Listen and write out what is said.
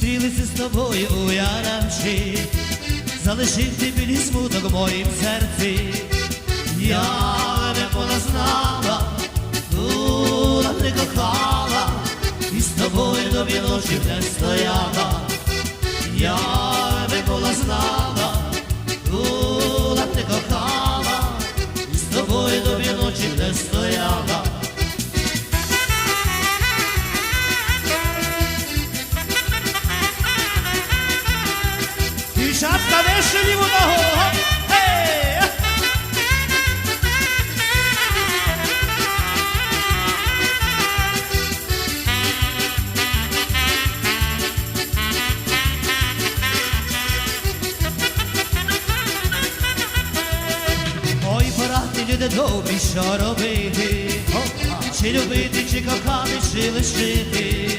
зустрілися з тобою у ярамчі, залишив ти білі смуток в моїм серці. Я не познала, була не кохала, і з тобою до ночі не стояла. Я не була знала, була не кохала, і з тобою до Дівчатка, вище ліву ногу! Ей! Ой, порадьте люди добрі, що робити, чи любити, чи кохати, чи лишити.